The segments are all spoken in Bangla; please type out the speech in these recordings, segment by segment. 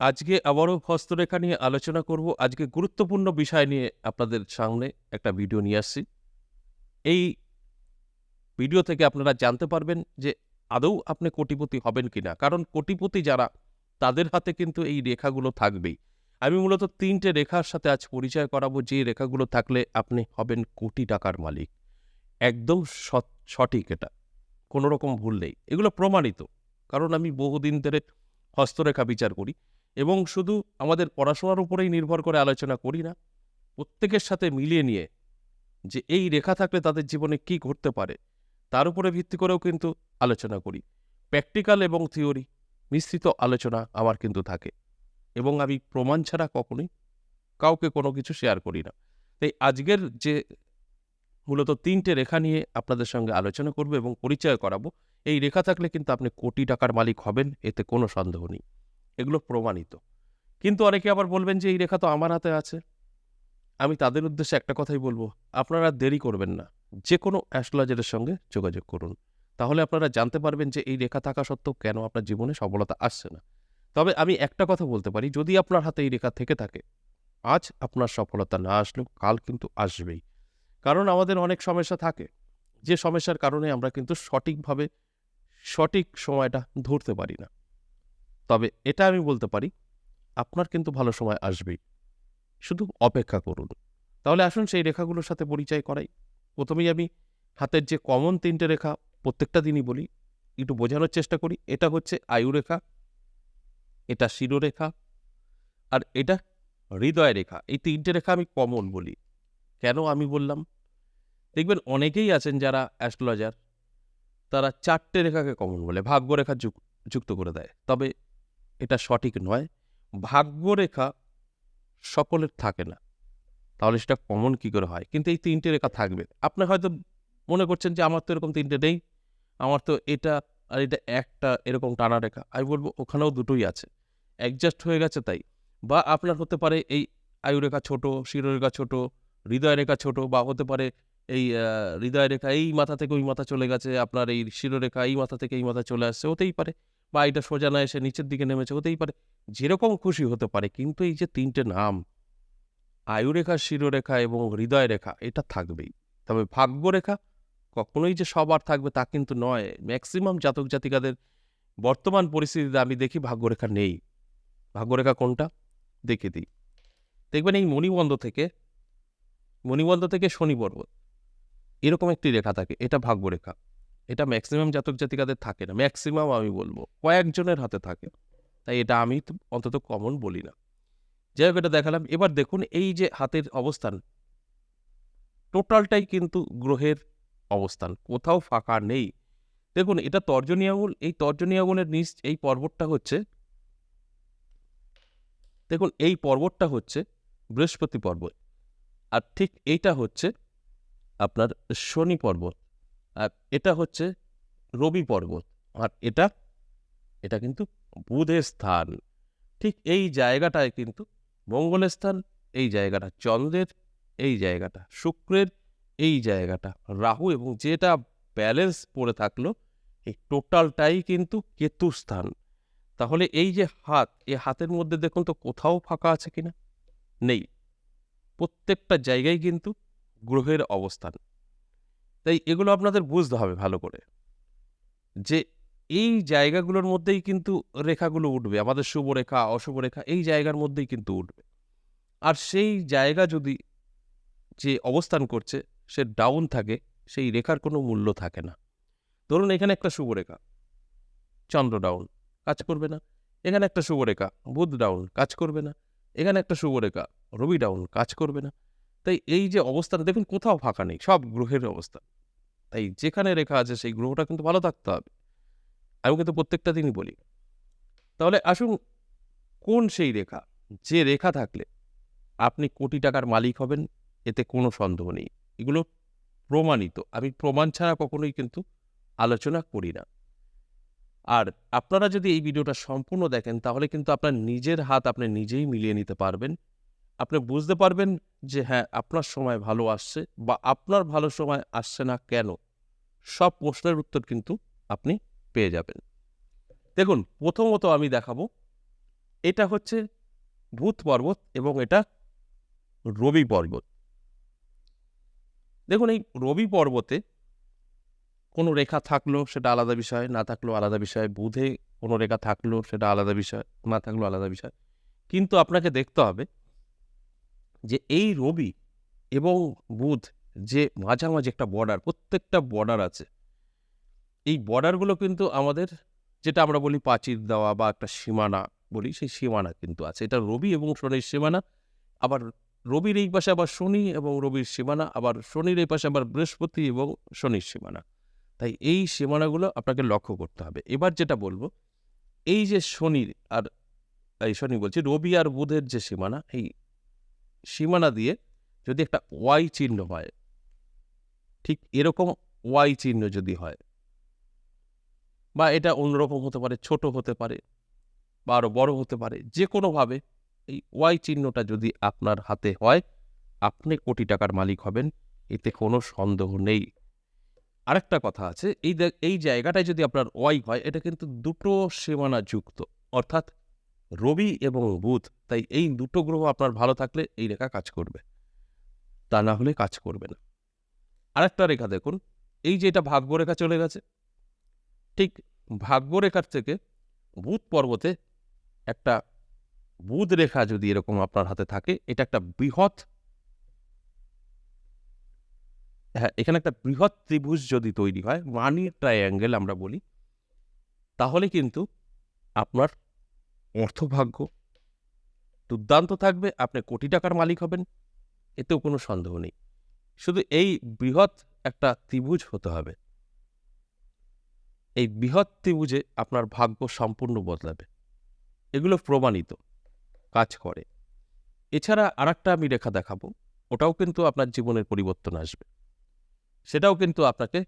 আজকে আবারও হস্তরেখা নিয়ে আলোচনা করব। আজকে গুরুত্বপূর্ণ বিষয় নিয়ে আপনাদের সামনে একটা ভিডিও নিয়ে আসছি। এই ভিডিও থেকে আপনারা জানতে পারবেন যে আদৌ আপনি কোটিপতি হবেন কিনা। কারণ কোটিপতি যারা, তাদের হাতে কিন্তু এই রেখাগুলো থাকবেই। আমি মূলত তিনটে রেখার সাথে আজ পরিচয় করাবো। যে রেখাগুলো থাকলে আপনি হবেন কোটি টাকার মালিক। একদম সঠিক এটা। কোনো রকম ভুল নেই। এগুলো প্রমাণিত। কারণ আমি বহুদিন ধরে হস্তরেখা বিচার করি। এবং শুধু আমাদের পড়াশোনার উপরেই নির্ভর করে আলোচনা করি না, প্রত্যেকের সাথে মিলিয়ে নিয়ে যে এই রেখা থাকলে তাদের জীবনে কি ঘটতে পারে, তার উপরে ভিত্তি করেও কিন্তু আলোচনা করি। প্র্যাকটিক্যাল এবং থিওরি মিশ্রিত আলোচনা আমার কিন্তু থাকে এবং আমি প্রমাণ ছাড়া কখনোই কাউকে কোনো কিছু শেয়ার করি না। তাই আজকের যে মূলত তিনটে রেখা নিয়ে আপনাদের সঙ্গে আলোচনা করব এবং পরিচয় করাবো, এই রেখা থাকলে কিন্তু আপনি কোটি টাকার মালিক হবেন, এতে কোনো সন্দেহ নেই। এগুলো প্রমাণিত। কিন্তু অনেকে আবার বলবেন যে, এই রেখা তো আমার হাতে আছে। আমি তাদের উদ্দেশ্যে একটা কথাই বলব, আপনারা দেরি করবেন না। যে কোনো অ্যাস্ট্রোলজারের সঙ্গে যোগাযোগ করুন। তাহলে আপনারা জানতে পারবেন যে, এই রেখা থাকা সত্ত্বেও কেন আপনার জীবনে সফলতা আসছে না। তবে আমি একটা কথা বলতে পারি, যদি আপনার হাতে এই রেখা থেকে থাকে, আজ আপনার সফলতা না আসলেও কাল কিন্তু আসবেই। কারণ আমাদের অনেক সমস্যা থাকে। যে সমস্যার কারণে আমরা কিন্তু সঠিকভাবে সঠিক সময়টা ধরতে পারি না। তবে এটা আমি বলতে পারি, আপনার কিন্তু ভালো সময় আসবেই। শুধু অপেক্ষা করুন। তাহলে আসুন সেই রেখাগুলোর সাথে পরিচয় করাই। প্রথমেই আমি হাতের যে কমন তিনটে রেখা, প্রত্যেকটা দিনই বলি, একটু বোঝানোর চেষ্টা করি, এটা হচ্ছে আয়ুরেখা এটা শিরোরেখা আর এটা হৃদয় রেখা। এই তিনটে রেখা আমি কমন বলি। কেন আমি বললাম? দেখবেন অনেকেই আছেন যারা অ্যাস্ট্রোলজার, তারা চারটে রেখাকে কমন বলে, ভাগ্যরেখা যুক- যুক্ত করে দেয়। তবে এটা সঠিক নয়। ভাগ্যরেখা সকলের থাকে না। তাহলে সেটা কমন কি করে হয়? কিন্তু এই তিনটে রেখা থাকবে। আপনি হয়তো মনে করছেন যে আমার তো এরকম তিনটে নেই। আমার তো এটা আর এটা একটা এরকম টানা রেখা। আমি বলব ওখানেও দুটোই আছে। অ্যাডজাস্ট হয়ে গেছে তাই। বা আপনার হতে পারে এই আয়ুরেখা ছোট শিরোরেখা ছোট, হৃদয় রেখা ছোট বা হতে পারে এই হৃদয় রেখা এই মাথা থেকে ওই মাথা চলে গেছে। আপনার এই শিরোরেখা এই মাথা থেকে এই মাথা চলে আসছে। হতেই পারে। বা এটা সোজা না এসে নিচের দিকে নেমেছে, হতেই পারে। যেরকম খুশি হতে পারে, কিন্তু এই যে তিনটে নাম, আয়ুরেখা, শিরোরেখা এবং হৃদয় রেখা এটা থাকবেই। তবে ভাগ্যরেখা কখনোই যে সবার থাকবে তা কিন্তু নয়। ম্যাক্সিমাম জাতক জাতিকাদের বর্তমান পরিস্থিতিতে আমি দেখি ভাগ্যরেখা নেই। ভাগ্যরেখা কোনটা? দেখে দিই। দেখবেন এই মণিবন্ধ থেকে মণিবন্ধ থেকে শনি পর্বত, এরকম একটি রেখা থাকে, এটা ভাগ্যরেখা। এটা ম্যাক্সিমাম জাতক জাতিকাদের থাকে না। ম্যাক্সিমাম আমি বলব, কয়েকজনের হাতে থাকে। তাই এটা আমি অন্তত কমন বলি না। যাই হোক, এটা দেখালাম। এবার দেখুন এই যে হাতের অবস্থান টোটালটাই কিন্তু গ্রহের অবস্থান, কোথাও ফাঁকা নেই। দেখুন, এটা তর্জনী আঙুল, এই তর্জনী আঙুলের নিচ এই পর্বতটা হচ্ছে, দেখুন, এই পর্বতটা হচ্ছে বৃহস্পতি পর্বত। আর ঠিক এইটা হচ্ছে আপনার শনি পর্বত। আর এটা হচ্ছে রবি পর্বত। আর এটা এটা কিন্তু বুধের স্থান। ঠিক এই জায়গাটায় কিন্তু মঙ্গলের স্থান, এই জায়গাটা চন্দ্রের, এই জায়গাটা শুক্রের, এই জায়গাটা রাহু এবং যেটা ব্যালেন্স পড়ে থাকল, এই টোটালটাই কিন্তু কেতু স্থান। তাহলে এই যে হাত, এই হাতের মধ্যে দেখুন তো কোথাও ফাঁকা আছে কিনা? নেই। প্রত্যেকটা জায়গায় কিন্তু গ্রহের অবস্থান। তাই এগুলো আপনাদের বুঝতে হবে ভালো করে। যে এই জায়গাগুলোর মধ্যেই কিন্তু রেখাগুলো উঠবে, আমাদের শুভ রেখা অশুভ রেখা এই জায়গার মধ্যেই কিন্তু উঠবে। আর সেই জায়গা যদি যে অবস্থান করছে, সে ডাউন থাকে, সেই রেখার কোনো মূল্য থাকে না। ধরুন এখানে একটা শুভ রেখা চন্দ্র ডাউন কাজ করবে না। এখানে একটা শুভ রেখা বুধ ডাউন কাজ করবে না। এখানে একটা শুভ রেখা রবি ডাউন কাজ করবে না। তাই এই যে অবস্থাটা, দেখুন কোথাও ফাঁকা নেই, সব গ্রহের অবস্থা। তাই যেখানে রেখা আছে সেই গ্রহটা কিন্তু ভালো থাকতে হবে। আমি কিন্তু প্রত্যেকটা দিনই বলি। তাহলে আসুন, কোন সেই রেখা? যে রেখা থাকলে আপনি কোটি টাকার মালিক হবেন, এতে কোনো সন্দেহ নেই। এগুলো প্রমাণিত। আমি প্রমাণ ছাড়া কখনোই কিন্তু আলোচনা করি না। আর আপনারা যদি এই ভিডিওটা সম্পূর্ণ দেখেন, তাহলে কিন্তু আপনার নিজের হাত আপনি নিজেই মিলিয়ে নিতে পারবেন। আপনি বুঝতে পারবেন যে হ্যাঁ আপনার সময় ভালো আসছে বা আপনার ভালো সময় আসছে না কেন? সব প্রশ্নের উত্তর কিন্তু আপনি পেয়ে যাবেন। দেখুন, প্রথমত আমি দেখাবো, এটা হচ্ছে ভূত পর্বত এবং এটা রবি পর্বত। দেখুন, এই রবি পর্বতে কোনো রেখা থাকল সেটা আলাদা বিষয়, না থাকলেও আলাদা বিষয়। বুধে কোনো রেখা থাকল সেটা আলাদা বিষয়, না থাকলেও আলাদা বিষয়। কিন্তু আপনাকে দেখতে হবে যে এই রবি এবং বুধ যে মাঝামাঝি একটা বর্ডার প্রত্যেকটা বর্ডার আছে। এই বর্ডারগুলো কিন্তু আমাদের যেটা আমরা বলি প্রাচীর দেওয়া বা একটা সীমানা বলি, সেই সীমানা কিন্তু আছে। এটা রবি এবং শনির সীমানা, আবার রবির এই পাশে আবার শনি এবং রবির সীমানা, আবার শনির এই পাশে আবার বৃহস্পতি এবং শনির সীমানা। তাই এই সীমানাগুলো আপনাকে লক্ষ্য করতে হবে। এবার যেটা বলব, এই যে শনির আর, এই শনি বলছি রবি আর বুধের যে সীমানা, এই সীমানা দিয়ে যদি একটা ওয়াই চিহ্ন হয়, ঠিক এরকম ওয়াই চিহ্ন যদি হয়, বা এটা অন্যরকম হতে পারে, ছোট হতে পারে, বা আরও বড় হতে পারে যে কোনোভাবে এই ওয়াই চিহ্নটা যদি আপনার হাতে হয়, আপনি কোটি টাকার মালিক হবেন, এতে কোনো সন্দেহ নেই। আরেকটা কথা আছে, এই এই জায়গাটায় যদি আপনার ওয়াই হয়, এটা কিন্তু দুটো সীমানা যুক্ত, অর্থাৎ রবি এবং বুধ। তাই এই দুটো গ্রহ আপনার ভালো থাকলে এই রেখা কাজ করবে। তা না হলে কাজ করবে না। আরেকটা রেখা দেখুন, এই যে এটা ভাগ্যরেখা চলে গেছে, ঠিক ভাগ্যরেখার থেকে বুধ পর্বতে একটা বুধ রেখা যদি এরকম আপনার হাতে থাকে, এটা একটা বৃহৎ হ্যাঁ এখানে একটা বৃহৎ ত্রিভুজ যদি তৈরি হয়, মানি ট্রায়াঙ্গেল আমরা বলি, তাহলে কিন্তু আপনার অর্থভাগ্য দুর্দান্ত থাকবে, আপনি কোটি টাকার মালিক হবেন, এতেও কোনো সন্দেহ নেই। শুধু এই বৃহৎ একটা ত্রিভুজ হতে হবে। এই বৃহৎ ত্রিভুজে আপনার ভাগ্য সম্পূর্ণ বদলাবে। এগুলো প্রমাণিত, কাজ করে। এছাড়া আরেকটা আমি রেখা দেখাবো, ওটাও কিন্তু আপনার জীবনের পরিবর্তন আসবে। সেটাও কিন্তু আপনাকে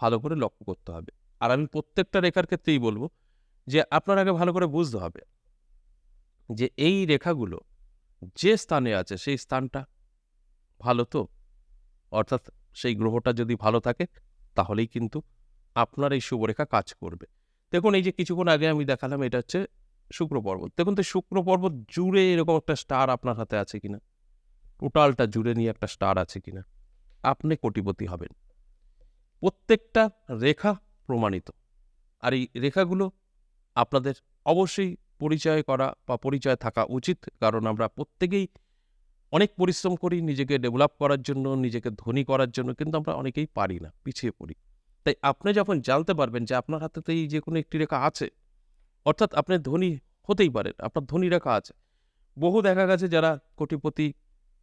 ভালো করে লক্ষ্য করতে হবে। আর আমি প্রত্যেকটা রেখার ক্ষেত্রেই বলব যে আপনার আগে ভালো করে বুঝতে হবে। যে এই রেখাগুলো যে স্থানে আছে সেই স্থানটা ভালো তো? অর্থাৎ সেই গ্রহটা যদি ভালো থাকে, তাহলেই কিন্তু আপনার এই শুভরেখা কাজ করবে। দেখুন, এই যে কিছুক্ষণ আগে আমি দেখালাম, এটা হচ্ছে শুক্র পর্বত। দেখুন, তো শুক্র পর্বত জুড়ে এরকম একটা স্টার আপনার হাতে আছে কিনা? টোটালটা জুড়ে নিয়ে একটা স্টার আছে কিনা? আপনি কোটিপতি হবেন। প্রত্যেকটা রেখা প্রমাণিত। আর এই রেখাগুলো আপনাদের অবশ্যই পরিচয় করা বা পরিচয় থাকা উচিত। কারণ আমরা প্রত্যেকেই অনেক পরিশ্রম করি নিজেকে ডেভেলপ করার জন্য, নিজেকে ধনী করার জন্য, কিন্তু আমরা অনেকেই পারি না, পিছিয়ে পড়ি। তাই আপনি যখন জানতে পারবেন যে আপনার হাতে তো এই যে কোনো একটি রেখা আছে, অর্থাৎ আপনি ধনী হতেই পারেন, আপনার ধনী রেখা আছে। বহু দেখা গেছে যারা কোটিপতি,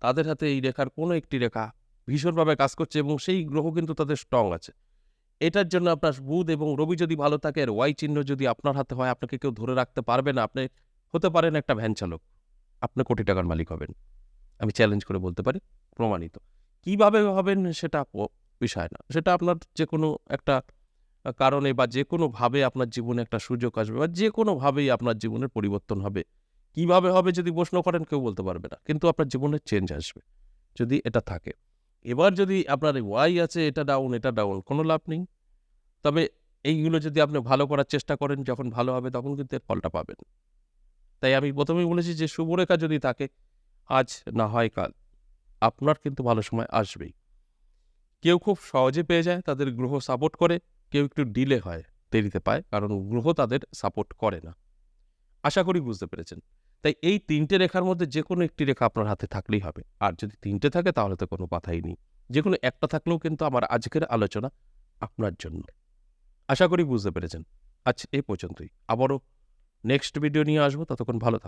তাদের হাতে এই রেখার কোনো একটি রেখা ভীষণভাবে কাজ করছে এবং সেই গ্রহ কিন্তু তাদের স্ট্রং আছে। এটার জন্য আপনার বুধ এবং রবি যদি ভালো থাকে, আর ওয়াই চিহ্ন যদি আপনার হাতে হয়, আপনাকে কেউ ধরে রাখতে পারবে না। আপনি হতে পারেন একটা ভ্যান চালক। আপনি কোটি টাকার মালিক হবেন। আমি চ্যালেঞ্জ করে বলতে পারি, প্রমাণিত। কীভাবে হবেন সেটা বিষয় না। সেটা আপনার যে কোনো একটা কারণে বা যে কোনোভাবে আপনার জীবনে একটা সুযোগ আসবে বা যে কোনোভাবেই আপনার জীবনের পরিবর্তন হবে। কীভাবে হবে যদি প্রশ্ন করেন, কেউ বলতে পারবে না। কিন্তু আপনার জীবনে চেঞ্জ আসবে, যদি এটা থাকে। এবার যদি আপনার ওয়াই আছে, এটা ডাউন এটা ডাউন কোনো লাভ নেই। তবে এইগুলো যদি আপনি ভালো করার চেষ্টা করেন, যখন ভালো হবে তখন কিন্তু এর ফলটা পাবেন। তাই আমি প্রথমেই বলেছি যে, শুভরেখা যদি থাকে, আজ না হয় কাল। আপনার কিন্তু ভালো সময় আসবেই। কেউ খুব সহজে পেয়ে যায়, তাদের গ্রহ সাপোর্ট করে, কেউ একটু ডিলে হয়, দেরিতে পায়, কারণ গ্রহ তাদের সাপোর্ট করে না। আশা করি বুঝতে পেরেছেন। তাই এই তিনটে রেখার মধ্যে যে কোনো একটি রেখা আপনার হাতে থাকলেই হবে। আর যদি তিনটে থাকে, তাহলে তো কোনো কথাই নেই। যে কোনো একটা থাকলেও কিন্তু আমার আজকের আলোচনা আপনার জন্য। আশা করি বুঝতে পেরেছেন। আচ্ছা এই পর্যন্তই। আবারও নেক্সট ভিডিও নিয়ে আসব, ততক্ষণ ভালো থাকুন।